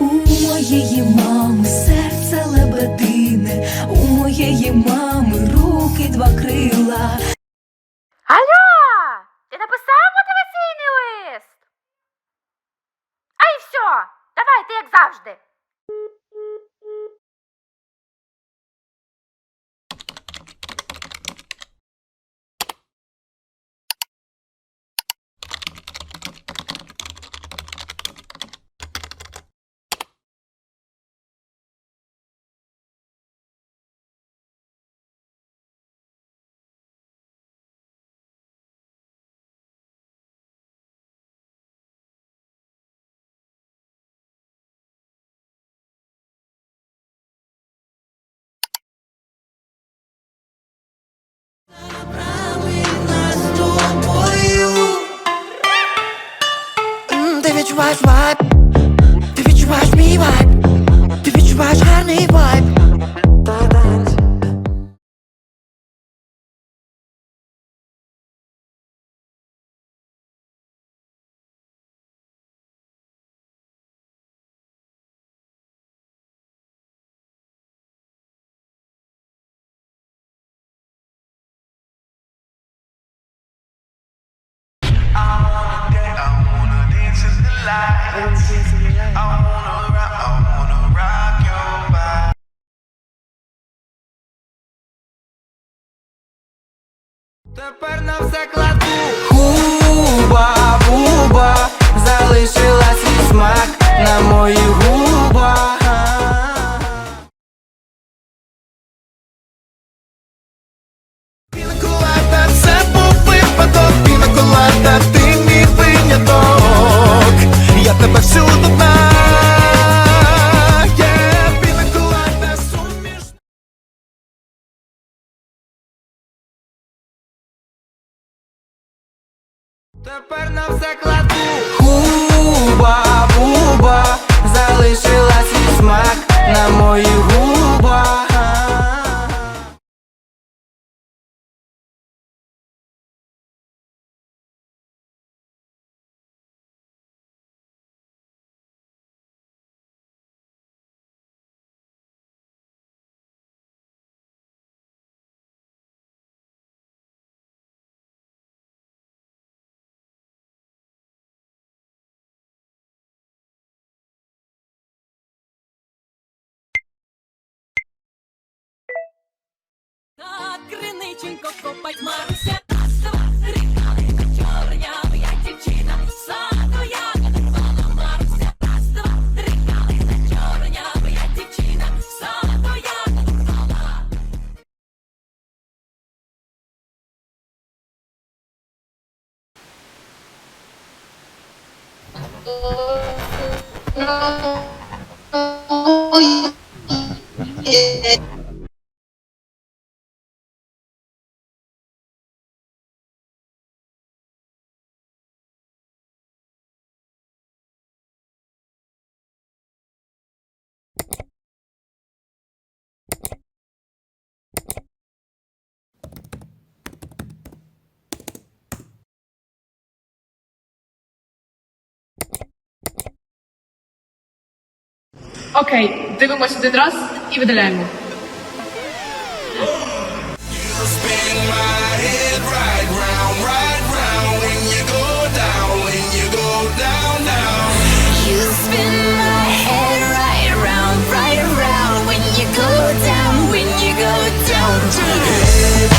У моєї мами серце лебедине, у моєї мами руки два крила. Алло! Ти написав мотиваційний лист? А і все! Давайте, як завжди. Відчуваєш вайб, ти відчуваєш мій вайб, ти відчуваєш гарний вайб. Тепер на все кладу. Хуба, буба, залишила свій смак на моїх губах Тепер на все кладу. Хуба, буба, залишила свій смак на моїх губах криниченько копать Маруся, раз,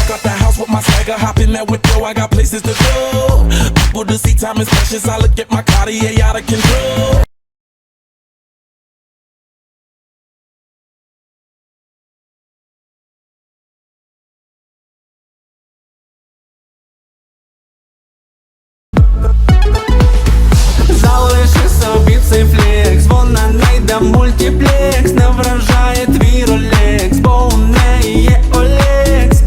Out the house with my swagger, hop in that window, I got places to go. People to see, time is precious. I look at my out of control. Флекс, вона найде мультиплекс, не вражає твій ролекс, бо у неї є Олекс.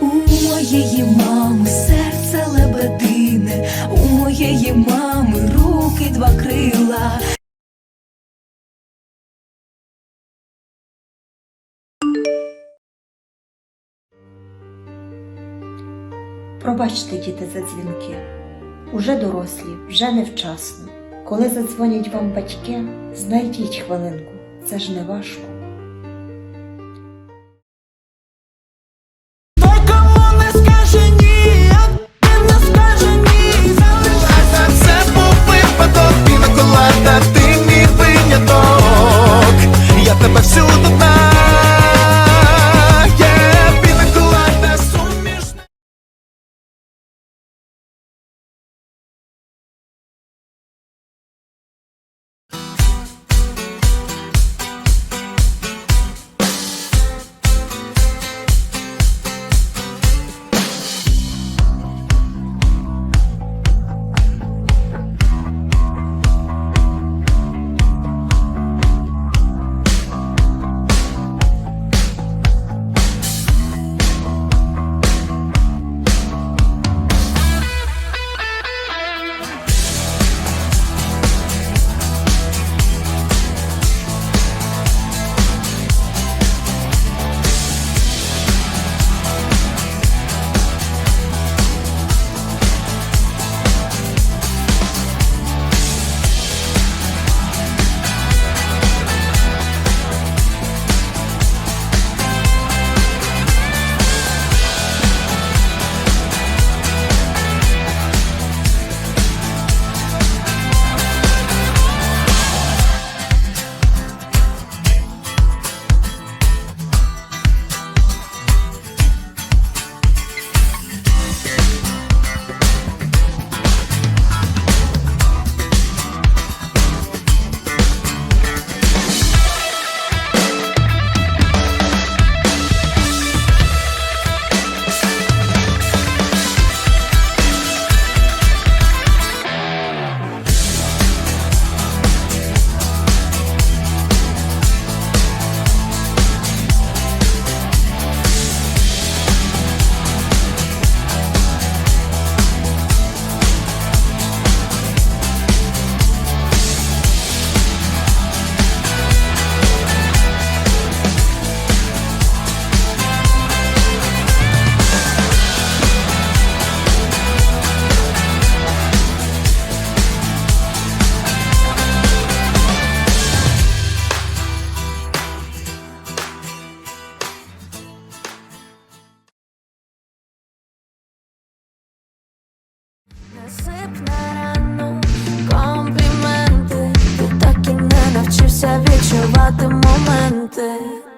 У моєї мами серце лебедине, у моєї мами руки два крила. Пробачте, діти, за дзвінки. Уже дорослі, вже невчасно. Коли задзвонять вам батьки, знайдіть хвилинку, це ж не важко. oddech